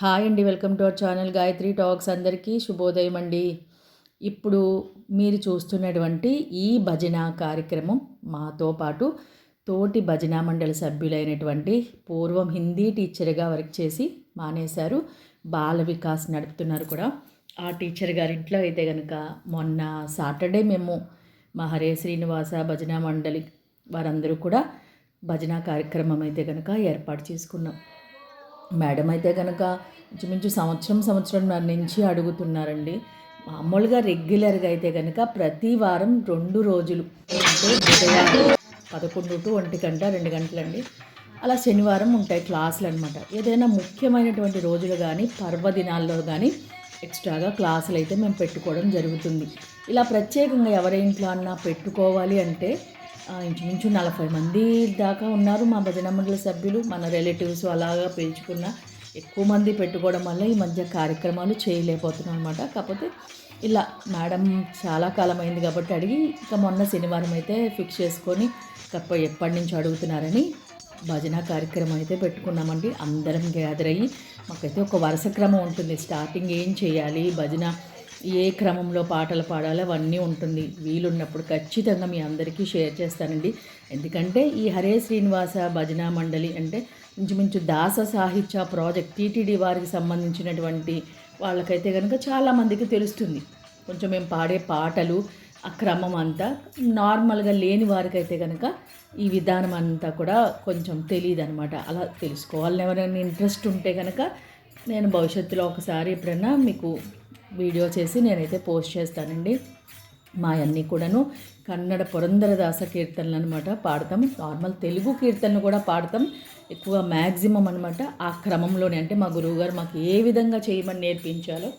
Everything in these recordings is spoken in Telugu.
హాయ్ అండి welcome to our channel Gayatri talks అందరికీ శుభోదయం అండి. ఇప్పుడు మీరు చూస్తున్నటువంటి ఈ భజన కార్యక్రమం మాతో పాటు తోటి భజన మండలి సభ్యులైనటువంటి పూర్వం హిందీ టీచర్గా వర్క్ చేసి మానేశారు. బాల వికాస్ నడుపుతున్నారు కూడా. ఆ టీచర్ గారింట్లో అయితే కనుక మొన్న సాటర్డే మేము మా హరే శ్రీనివాస భజన మండలి వారందరూ కూడా భజన కార్యక్రమం అయితే కనుక ఏర్పాటు చేసుకున్నాం. మేడం అయితే కనుక ఇంచుమించు సంవత్సరం సంవత్సరం నుంచి అడుగుతున్నారండి. మామూలుగా రెగ్యులర్గా అయితే కనుక ప్రతి వారం రెండు రోజులు అంటే ఉదయం పదకొండు టు ఒంటి గంట రెండు గంటలండి. అలా శనివారం ఉంటాయి క్లాసులు అనమాట ఏదైనా ముఖ్యమైనటువంటి రోజులు కానీ పర్వదినాల్లో కానీ ఎక్స్ట్రాగా క్లాసులు అయితే మేము పెట్టుకోవడం జరుగుతుంది. ఇలా ప్రత్యేకంగా ఎవరి ఇంట్లో అన్నా పెట్టుకోవాలి అంటే ఇంచుమించు నలభై మంది దాకా ఉన్నారు మా భజన మండలి సభ్యులు మన రిలేటివ్స్ అలాగా పిలుచుకున్న ఎక్కువ మంది పెట్టుకోవడం వల్ల ఈ మధ్య కార్యక్రమాలు చేయలేకపోతున్నాం అనమాట కాకపోతే ఇలా మేడం చాలా కాలం అయింది కాబట్టి అడిగి ఇక మొన్న శనివారం అయితే ఫిక్స్ చేసుకొని తప్ప ఎప్పటి నుంచి అడుగుతున్నారని భజన కార్యక్రమం అయితే పెట్టుకున్నామండి. అందరం గ్యాదర్ అయ్యి మాకైతే ఒక వరుస క్రమం ఉంటుంది. స్టార్టింగ్ ఏం చేయాలి? భజన ఏ క్రమంలో పాటలు పాడాలో అవన్నీ ఉంటుంది. వీలున్నప్పుడు ఖచ్చితంగా మీ అందరికీ షేర్ చేస్తానండి. ఎందుకంటే ఈ హరే శ్రీనివాస భజన మండలి అంటే ఇంచుమించు దాస సాహిత్య ప్రాజెక్ట్ టీటీడీ వారికి సంబంధించినటువంటి వాళ్ళకైతే కనుక చాలామందికి తెలుస్తుంది. కొంచెం మేము పాడే పాటలు ఆ క్రమం అంతా నార్మల్గా లేని వారికైతే కనుక ఈ విధానం అంతా కూడా కొంచెం తెలియదు అనమాట అలా తెలుసుకోవాలని ఎవరైనా ఇంట్రెస్ట్ ఉంటే కనుక నేను భవిష్యత్తులో ఒకసారి ఎప్పుడైనా మీకు వీడియో చేసి నేనైతే పోస్ట్ చేస్తానండి. మా అన్నీ కూడాను కన్నడ పురంధరదాస కీర్తనలు అనమాట పాడతాం. నార్మల్ తెలుగు కీర్తనలు కూడా పాడతాం. ఎక్కువ మ్యాక్సిమం అనమాట ఆ క్రమంలోనే అంటే మా గురువుగారు మాకు ఏ విధంగా చేయమని నేర్పించాలో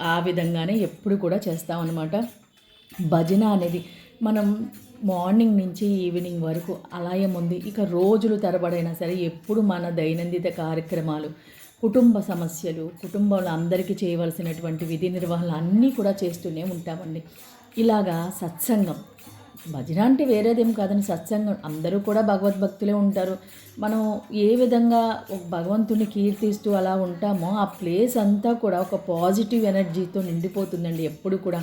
ఆ విధంగానే ఎప్పుడు కూడా చేస్తామన్నమాట భజన అనేది మనం మార్నింగ్ నుంచి ఈవినింగ్ వరకు అలాగే ఉంది ఇక రోజులు తరబడైనా సరే ఎప్పుడు మన దైనందిత కార్యక్రమాలు కుటుంబ సమస్యలు కుటుంబంలో అందరికీ చేయవలసినటువంటి విధి నిర్వహణ అన్నీ కూడా చేస్తూనే ఉంటామండి. ఇలాగా సత్సంగం. భజన అంటే వేరేదేం కాదని సత్సంగం. అందరూ కూడా భగవద్భక్తులే ఉంటారు. మనం ఏ విధంగా ఒక భగవంతుని కీర్తిస్తూ అలా ఉంటామో ఆ ప్లేస్ అంతా కూడా ఒక పాజిటివ్ ఎనర్జీతో నిండిపోతుందండి ఎప్పుడు కూడా.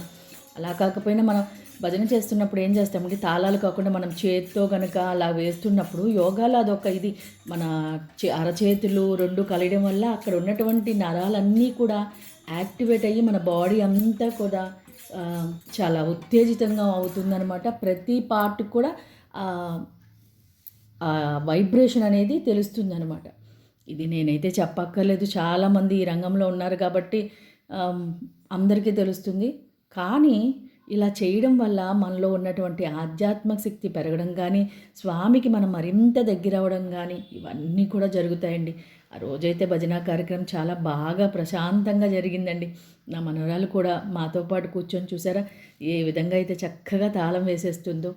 అలా కాకపోయినా మనం భజన చేస్తున్నప్పుడు ఏం చేస్తామంటే తాళాలు కాకుండా మనం చేతితో కనుక అలా వేస్తున్నప్పుడు యోగాలో అదొక ఇది. మన అరచేతులు రెండు కలియడం వల్ల అక్కడ ఉన్నటువంటి నరాలన్నీ కూడా యాక్టివేట్ అయ్యి మన బాడీ అంతా కూడా చాలా ఉత్తేజితంగా అవుతుందనమాట ప్రతి పార్ట్ కూడా వైబ్రేషన్ అనేది తెలుస్తుందనమాట ఇది నేనైతే చెప్పక్కర్లేదు. చాలామంది ఈ రంగంలో ఉన్నారు కాబట్టి అందరికీ తెలుస్తుంది. కానీ ఇలా చేయడం వల్ల మనలో ఉన్నటువంటి ఆధ్యాత్మిక శక్తి పెరగడం కానీ స్వామికి మనం మరింత దగ్గర అవ్వడం కానీ ఇవన్నీ కూడా జరుగుతాయండి. ఆ రోజైతే భజన కార్యక్రమం చాలా బాగా ప్రశాంతంగా జరిగిందండి. నా మనవరాలు కూడా మాతో పాటు కూర్చొని చూసారా? ఏ విధంగా అయితే చక్కగా తాళం వేసేస్తుందో.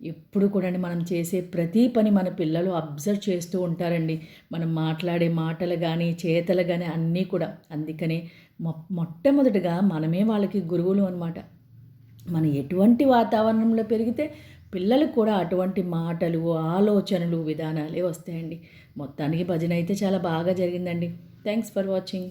ఎప్పుడు కూడా మనం చేసే ప్రతి పని మన పిల్లలు అబ్జర్వ్ చేస్తూ ఉంటారండి. మనం మాట్లాడే మాటలు కానీ చేతలు కానీ అన్నీ కూడా. అందుకనే మొట్టమొదటిగా మనమే వాళ్ళకి గురువులు అనమాట మనం ఎటువంటి వాతావరణంలో పెరిగితే పిల్లలకు కూడా అటువంటి మాటలు ఆలోచనలు విధానాలే వస్తాయండి. మొత్తానికి భజన అయితే చాలా బాగా జరిగిందండి. Thanks for watching